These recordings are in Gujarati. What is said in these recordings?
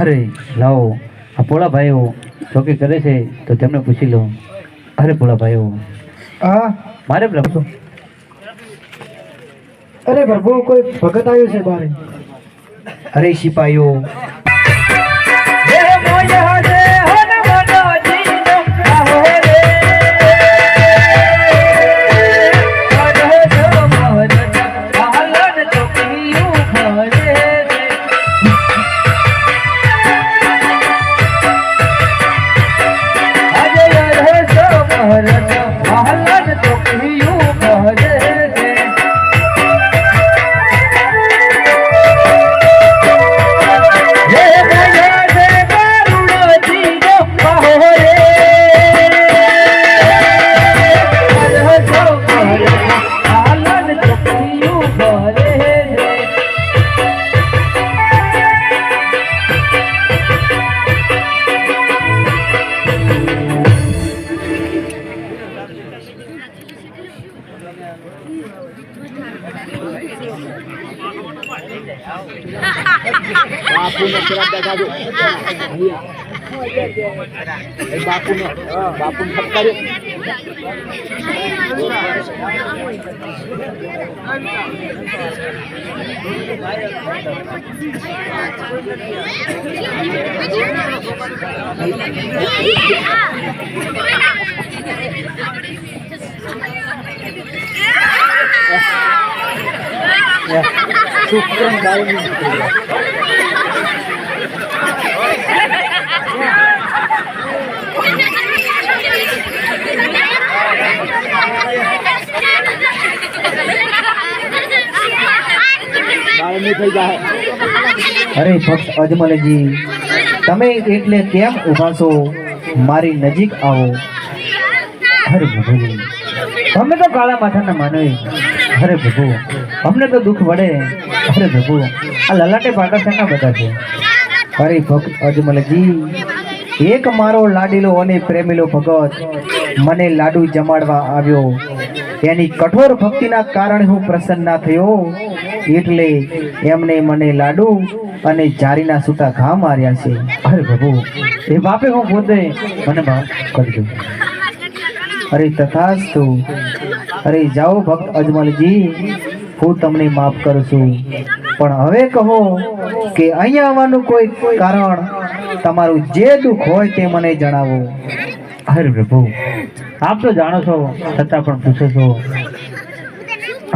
અરે લાવો. આ પોળા ભાઈઓ ચોકી કરે છે તો તેમને પૂછી લો. અરે પોળા ભાઈઓ. હા? મારે પ્રભુ અરે પ્રભુ કોઈ ભગત આવ્યો છે બારે? અરે સિપાહીઓ બાપુનો શ્રાપ દેખાડો એ બાપુનો બાપુને ફટકાર્યો શુક્રન ગાયની ગાયની થઈ ગાયું અરે ભક્ત અજમલજી, તમે એટલે કેમ ઊભા છો? મારી નજીક આવો. અરે પ્રભુજી તમે તો કાળા માથાના માનવી. અરે પ્રભુ અમને તો દુઃખ પડે અરે પ્રભુ આ લલાટે પાટા શેના બધા છે? અરે ભક્ત અજમલજી, એક મારો લાડીલો અને પ્રેમીલો ભગત મને લાડુ જમાડવા આવ્યો. એની કઠોર ભક્તિના કારણે હું પ્રસન્ન ના થયો. એટલે એમને મને લાડુ અને જારીના સૂતા ઘા માર્યા છે. અરે પ્રભુ એ બાપે હું પોતે મને માફ કરજો અરે તથાસ્તુ. અરે જાઓ ભક્ત અજમલજી હું તમને માફ કરું છું પણ હવે કહો કે અહીંયા આવવાનું કોઈ કારણ, તમારું જે દુઃખ હોય તે મને જણાવો. અરે પ્રભુ, આપ તો જાણો છો, છતાં પણ પૂછો છો.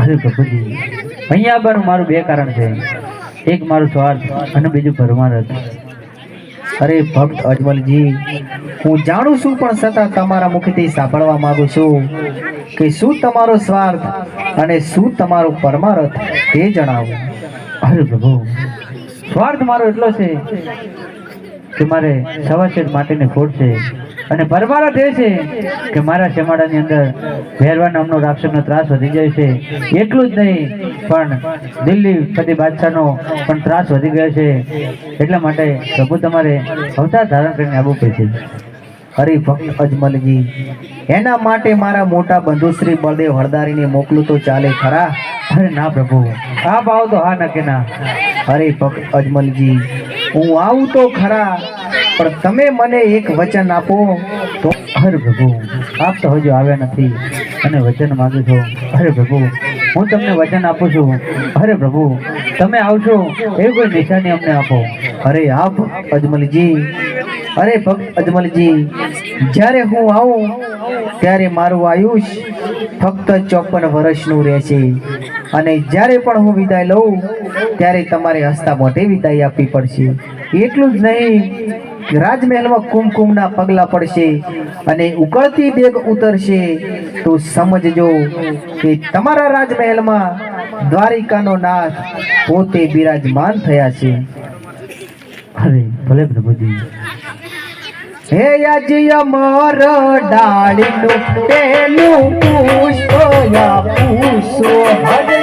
અરે પ્રભુજી, અહીંયા આવવાનું મારું બે કારણ છે. એક મારું સ્વાર્થ અને બીજું પરમારથ અરે ભક્ત અજમલજી, હું જાણું છું પણ છતાં તમારા મુખેથી સાંભળવા માંગુ છું. કે શું તમારો સ્વાર્થ અને શું તમારો પરમાર્થ તે જણાવો. અરે પ્રભુ, સ્વાર્થ મારો એટલો છે કે મારે સવાસેટ માટેની ખોટ છે અને પરમારથ એ છે કે મારા શેમાડાની અંદર ભેરવા નામનો રાક્ષસનો ત્રાસ વધી જાય છે. એટલું જ નહીં, પણ દિલ્હી પતિ બાદશાહનો પણ ત્રાસ વધી ગયો છે. એટલા માટે પ્રભુ તમારે અવતાર ધારણ કરીને આવવું પડશે હરિ ભક્ત અજમલજી. એના માટે મારા મોટા બંધુ શ્રી બળદેવ હળદારીને મોકલું તો ચાલે ખરા? અરે ના પ્રભુ. હા ભાવ તો હા નકે ના. હરિભક્ત ભક્ત અજમલજી, હું આવું તો ખરા, પણ તમે મને એક વચન આપો તો હરે પ્રભુ, આપ તો હજુ આવ્યા નથી. અને વચન માગું છો. હરે પ્રભુ હું તમને વચન આપું છું. અરે પ્રભુ, તમે આવશો એવી કોઈ નિશાની અમને આપો. અરે આપ, અજમલજી. અરે ભક્ત અજમલજી, જ્યારે હું આવું, ત્યારે મારું આયુષ ફક્ત ચોપન વર્ષનું રહેશે. અને જ્યારે પણ હું વિદાય લઉં, ત્યારે તમારે હસતા મોઢે વિદાય આપવી પડશે. એટલું જ નહીં રાજમહેલમાં કુમકુમના પગલા પડશે અને ઉકળતી દેગ ઉતરશે તો સમજજો કે તમારા રાજમહેલમાં દ્વારિકાનો નાથ પોતે બિરાજમાન થયા છે. અરે ભલે પ્રભુજી. હે યાજી અમર ડાળીનું પેલું પુષ્પ યા પુષ્પ હરે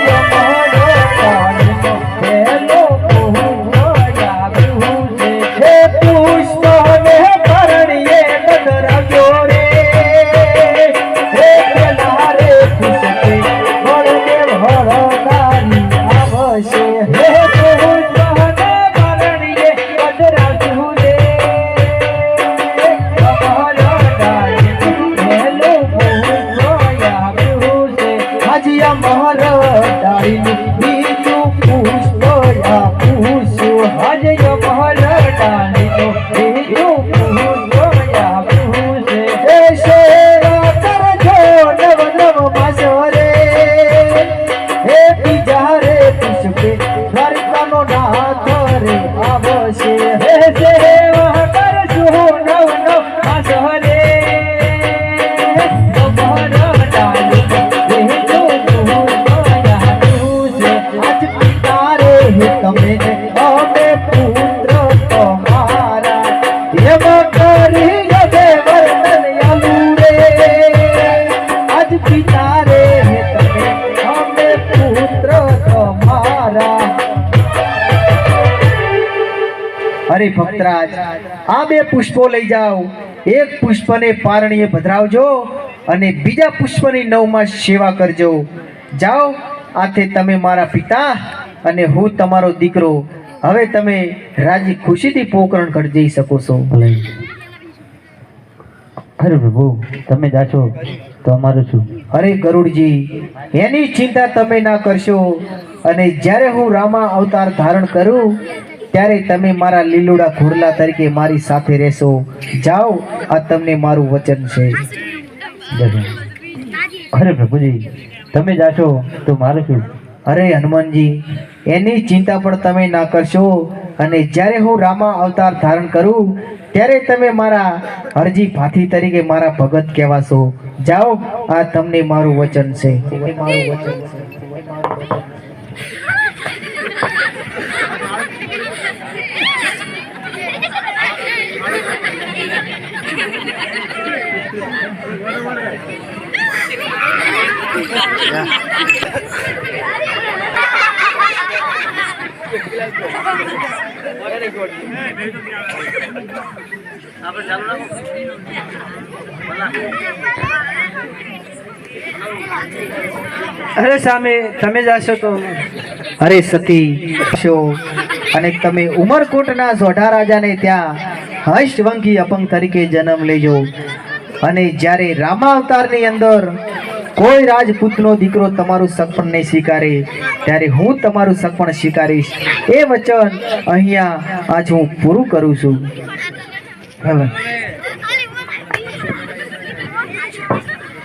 અરે ભક્તરાજ આ બે પુષ્પો લઈ જાઓ. એક પુષ્પને પારણીએ ભદ્રાવજો અને બીજા પુષ્પની નવમાં સેવા કરજો. જાઓ આથી તમે મારા પિતા અને હું તમારો દીકરો. હવે તમે રાજી ખુશીથી પોકરણ કરી જઈ શકો છો. અરે પ્રભુ તમે જાશો તો અમારું શું? અરે ગરુડજી એની ચિંતા તમે ના કરશો. અને જ્યારે હું રામા અવતાર ધારણ કરું ત્યારે તમે મારા લીલુડા ઘોડલા તરીકે મારી સાથે રહેશો. જાઓ, આ તમને મારું વચન છે. અરે પ્રભુજી, તમે જાશો તો મારું શું? અરે હનુમાનજી, એની ચિંતા પણ તમે ના કરશો. અને જ્યારે હું રામા અવતાર ધારણ કરું, ત્યારે તમે મારા હરજી ભાથી તરીકે મારા ભગત કહેવાશો. જાઓ, આ તમને મારું વચન છે મારું વચન છે. અરે સામે, તમે જાશો તો. અરે સતી શો અને તમે ઉમરકોટના સોઢા રાજાને ત્યાં હર્ષવંકી અપંગ તરીકે જન્મ લેજો. અને જ્યારે રામા અવતારની અંદર કોઈ રાજપૂતનો દીકરો તમારું સપણ નહીં સ્વીકારે, ત્યારે હું તમારું સપણ સ્વીકારીશ. એ વચન અહીંયા આજ હું પૂરું કરું છું. હવે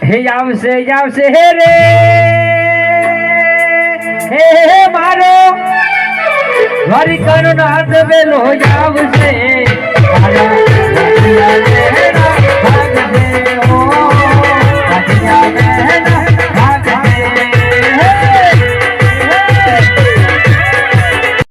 હે, આવશે આવશે. હે રે! હે હે મારો! દ્વારિકાનો નાથ વેલો આવશે. મારા